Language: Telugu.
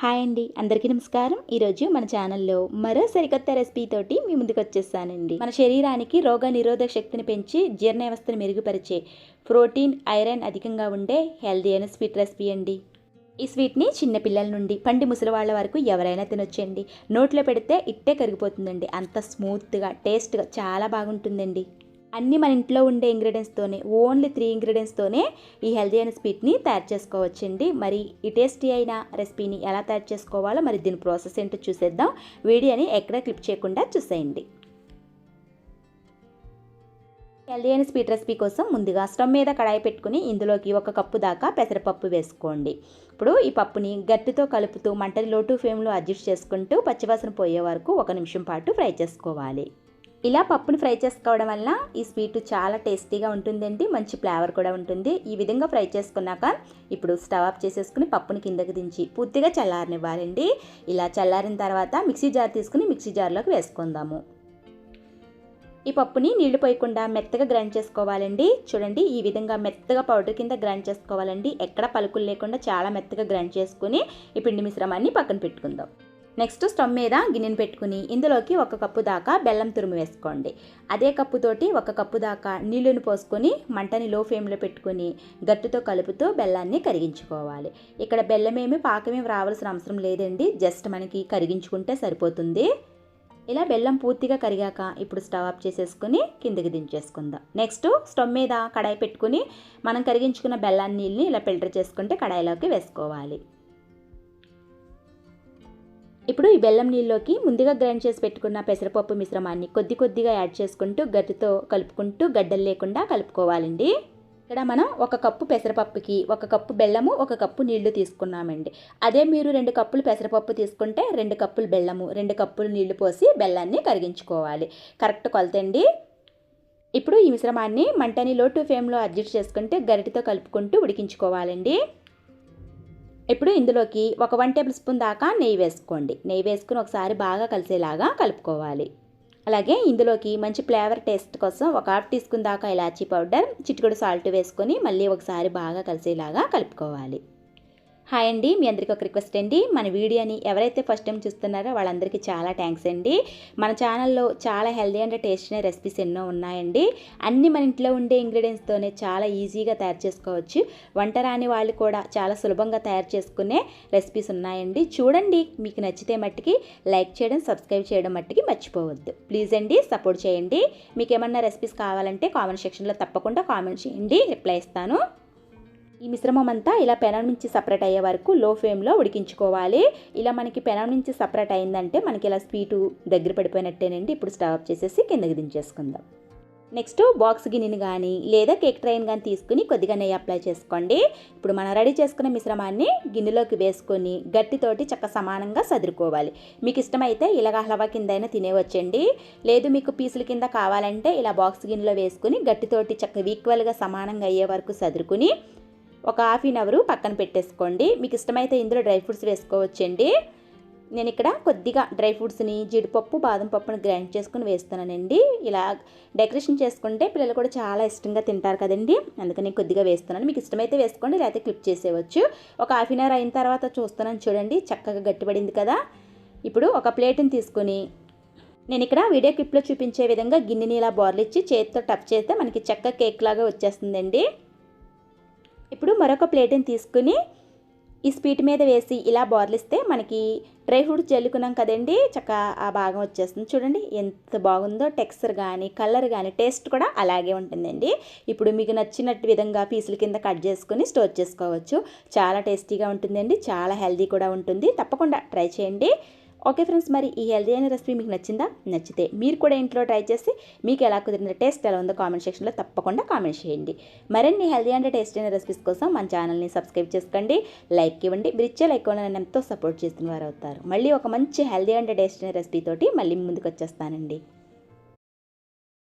హాయ్ అండి అందరికీ నమస్కారం. ఈరోజు మన ఛానల్లో మరో సరికొత్త రెసిపీ తోటి మీ ముందుకు వచ్చేసానండి మన శరీరానికి రోగ నిరోధక శక్తిని పెంచి జీర్ణ వ్యవస్థను మెరుగుపరిచే ప్రోటీన్ ఐరన్ అధికంగా ఉండే హెల్దీ అయిన స్వీట్ రెసిపీ అండి. ఈ స్వీట్ని చిన్నపిల్లల నుండి పండి ముసలి వాళ్ళ వరకు ఎవరైనా తినొచ్చండి. నోట్లో పెడితే ఇట్టే కరిగిపోతుందండి. అంత స్మూత్గా టేస్ట్గా చాలా బాగుంటుందండి. అన్నీ మన ఇంట్లో ఉండే ఇంగ్రీడియంట్స్తోనే ఓన్లీ త్రీ ఇంగ్రీడియంట్స్తోనే ఈ హెల్దీ అయిన స్వీట్ని తయారు చేసుకోవచ్చండి. మరి ఈ టేస్టీ అయిన రెసిపీని ఎలా తయారు చేసుకోవాలో మరి దీని ప్రాసెస్ ఏంటో చూసేద్దాం. వీడియోని ఎక్కడ క్లిప్ చేయకుండా చూసేయండి. హెల్దీ అయిన స్వీట్ రెసిపీ కోసం ముందుగా స్టవ్ మీద కడాయి పెట్టుకుని ఇందులోకి ఒక కప్పు దాకా పెసరపప్పు వేసుకోండి. ఇప్పుడు ఈ పప్పుని గట్టితో కలుపుతూ మంటని లోటు ఫ్లేమ్లో అడ్జస్ట్ చేసుకుంటూ పచ్చివాసన పోయే వరకు ఒక నిమిషం పాటు ఫ్రై చేసుకోవాలి. ఇలా పప్పుని ఫ్రై చేసుకోవడం వల్ల ఈ స్వీట్ చాలా టేస్టీగా ఉంటుందండి. మంచి ఫ్లేవర్ కూడా ఉంటుంది. ఈ విధంగా ఫ్రై చేసుకున్నాక ఇప్పుడు స్టవ్ ఆఫ్ చేసేసుకుని పప్పుని కిందకి దించి పూర్తిగా చల్లారనివ్వాలండి. ఇలా చల్లారిన తర్వాత మిక్సీ జార్ తీసుకుని మిక్సీ జార్లోకి వేసుకుందాము. ఈ పప్పుని నీళ్ళు పోయకుండా మెత్తగా గ్రైండ్ చేసుకోవాలండి. చూడండి ఈ విధంగా మెత్తగా పౌడర్ కింద గ్రైండ్ చేసుకోవాలండి. ఎక్కడ పలుకులు లేకుండా చాలా మెత్తగా గ్రైండ్ చేసుకుని ఈ పిండి మిశ్రమాన్ని పక్కన పెట్టుకుందాం. నెక్స్ట్ స్టవ్ మీద గిన్నెను పెట్టుకుని ఇందులోకి ఒక కప్పు దాకా బెల్లం తురుము వేసుకోండి. అదే కప్పుతోటి ఒక కప్పు దాకా నీళ్ళను పోసుకొని మంటని లో ఫ్లేమ్లో పెట్టుకుని గట్టుతో కలుపుతూ బెల్లాన్ని కరిగించుకోవాలి. ఇక్కడ బెల్లం ఏమి పాకమేమి రావాల్సిన అవసరం లేదండి. జస్ట్ మనకి కరిగించుకుంటే సరిపోతుంది. ఇలా బెల్లం పూర్తిగా కరిగాక ఇప్పుడు స్టవ్ ఆఫ్ చేసేసుకుని కిందికి దించేసుకుందాం. నెక్స్ట్ స్టవ్ మీద కడాయి పెట్టుకుని మనం కరిగించుకున్న బెల్లాన్ని నీళ్ళని ఇలా ఫిల్టర్ చేసుకుంటే కడాయిలోకి వేసుకోవాలి. ఇప్పుడు ఈ బెల్లం నీళ్ళలోకి ముందుగా గ్రైండ్ చేసి పెట్టుకున్న పెసరపప్పు మిశ్రమాన్ని కొద్ది కొద్దిగా యాడ్ చేసుకుంటూ గట్టితో కలుపుకుంటూ గడ్డలు లేకుండా కలుపుకోవాలండి. ఇక్కడ మనం ఒక కప్పు పెసరపప్పుకి ఒక కప్పు బెల్లము ఒక కప్పు నీళ్ళు తీసుకున్నామండి. అదే మీరు రెండు కప్పులు పెసరపప్పు తీసుకుంటే రెండు కప్పులు బెల్లము రెండు కప్పులు నీళ్ళు పోసి బెల్లాన్ని కరిగించుకోవాలి. కరెక్ట్ కొలతండి ఇప్పుడు ఈ మిశ్రమాన్ని మంటని లో టు ఫ్లేమ్లో అడ్జస్ట్ చేసుకుంటే గరిటితో కలుపుకుంటూ ఉడికించుకోవాలండి. ఇప్పుడు ఇందులోకి ఒక వన్ టేబుల్ స్పూన్ దాకా నెయ్యి వేసుకోండి. నెయ్యి వేసుకుని ఒకసారి బాగా కలిసేలాగా కలుపుకోవాలి. అలాగే ఇందులోకి మంచి ఫ్లేవర్ టేస్ట్ కోసం ఒక హాఫ్ టీ స్పూన్ దాకా ఇలాచీ పౌడర్ చిటికడు సాల్ట్ వేసుకొని మళ్ళీ ఒకసారి బాగా కలిసేలాగా కలుపుకోవాలి. హాయ్ అండి మీ అందరికీ ఒక రిక్వెస్ట్ అండి. మన వీడియోని ఎవరైతే ఫస్ట్ టైం చూస్తున్నారో వాళ్ళందరికీ చాలా థ్యాంక్స్ అండి. మన ఛానల్లో చాలా హెల్దీ అండ్ టేస్ట్ అనే రెసిపీస్ ఎన్నో ఉన్నాయండి. అన్నీ మన ఇంట్లో ఉండే ఇంగ్రీడియంట్స్తోనే చాలా ఈజీగా తయారు చేసుకోవచ్చు. వంట రాని వాళ్ళు కూడా చాలా సులభంగా తయారు చేసుకునే రెసిపీస్ ఉన్నాయండి. చూడండి మీకు నచ్చితే మట్టికి లైక్ చేయడం సబ్స్క్రైబ్ చేయడం మట్టికి మర్చిపోవద్దు. ప్లీజ్ అండి సపోర్ట్ చేయండి. మీకు ఏమన్నా రెసిపీస్ కావాలంటే కామెంట్ సెక్షన్లో తప్పకుండా కామెంట్ చేయండి. రిప్లై ఇస్తాను. ఈ మిశ్రమం అంతా ఇలా పెనం నుంచి సపరేట్ అయ్యే వరకు లో ఫ్లేమ్లో ఉడికించుకోవాలి. ఇలా మనకి పెనం నుంచి సపరేట్ అయిందంటే మనకి ఇలా స్వీటు దగ్గర పడిపోయినట్టేనండి. ఇప్పుడు స్టవ్ ఆఫ్ చేసేసి కిందకి దించేసుకుందాం. నెక్స్ట్ బాక్స్ గిన్నెని కానీ లేదా కేక్ ట్రైన్ కానీ తీసుకుని కొద్దిగా నెయ్యి అప్లై చేసుకోండి. ఇప్పుడు మనం రెడీ చేసుకున్న మిశ్రమాన్ని గిన్నెలోకి వేసుకొని గట్టితోటి చక్క సమానంగా సదురుకోవాలి. మీకు ఇష్టమైతే ఇలాగ హలవా కిందైనా తినేవచ్చండి. లేదు మీకు పీసుల కింద కావాలంటే ఇలా బాక్స్ గిన్నెలో వేసుకుని గట్టితోటి చక్క ఈక్వల్గా సమానంగా అయ్యే వరకు సదురుకుని ఒక హాఫ్ అన్ అవర్ పక్కన పెట్టేసుకోండి. మీకు ఇష్టమైతే ఇందులో డ్రై ఫ్రూట్స్ వేసుకోవచ్చండి. నేను ఇక్కడ కొద్దిగా డ్రై ఫ్రూట్స్ని జీడిపప్పు బాదం పప్పుని గ్రైండ్ చేసుకుని వేస్తున్నానండి. ఇలా డెకరేషన్ చేసుకుంటే పిల్లలు కూడా చాలా ఇష్టంగా తింటారు కదండి. అందుకని కొద్దిగా వేస్తున్నాను. మీకు ఇష్టమైతే వేసుకోండి లేకపోతే క్లిప్ చేసేవచ్చు ఒక హాఫ్ అన్ అవర్ అయిన తర్వాత చూస్తున్నాను చూడండి చక్కగా గట్టిపడింది కదా. ఇప్పుడు ఒక ప్లేట్ని తీసుకుని నేను ఇక్కడ వీడియో క్లిప్లో చూపించే విధంగా గిన్నెని ఇలా బోర్లిచ్చి చేతితో టప్ చేస్తే మనకి చెక్క కేక్ లాగా వచ్చేస్తుందండి. ఇప్పుడు మరొక ప్లేట్ని తీసుకుని ఈ స్వీట్ మీద వేసి ఇలా బోర్లిస్తే మనకి డ్రై ఫ్రూట్స్ జల్లుకున్నాం కదండి. చక్క ఆ భాగం వచ్చేస్తుంది. చూడండి ఎంత బాగుందో టెక్స్చర్ కానీ కలర్ కానీ టేస్ట్ కూడా అలాగే ఉంటుందండి. ఇప్పుడు మీకు నచ్చినట్టు విధంగా పీసుల కింద కట్ చేసుకొని స్టోర్ చేసుకోవచ్చు. చాలా టేస్టీగా ఉంటుందండి. చాలా హెల్దీ కూడా ఉంటుంది. తప్పకుండా ట్రై చేయండి. ఓకే ఫ్రెండ్స్ మరి ఈ హెల్దీ అయిన రెసిపీ మీకు నచ్చిందా? నచ్చితే మీరు కూడా ఇంట్లో ట్రై చేసి మీకు ఎలా కుదిరిన టేస్ట్ ఎలా ఉందో కామెంట్ సెక్షన్లో తప్పకుండా కామెంట్ చేయండి. మరిన్ని హెల్దీ అండ్ టేస్ట్ అయిన రెసిపీస్ కోసం మన ఛానల్ని సబ్స్క్రైబ్ చేసుకోండి. లైక్ ఇవ్వండి. మీరు ఇచ్చే లైక్ నన్ను ఎంతో సపోర్ట్ చేస్తున్న వారు అవుతారు. మళ్ళీ ఒక మంచి హెల్దీ అండ్ టేస్ట్ అయిన రెసిపీ తోటి మళ్ళీ ముందుకు వచ్చేస్తానండి.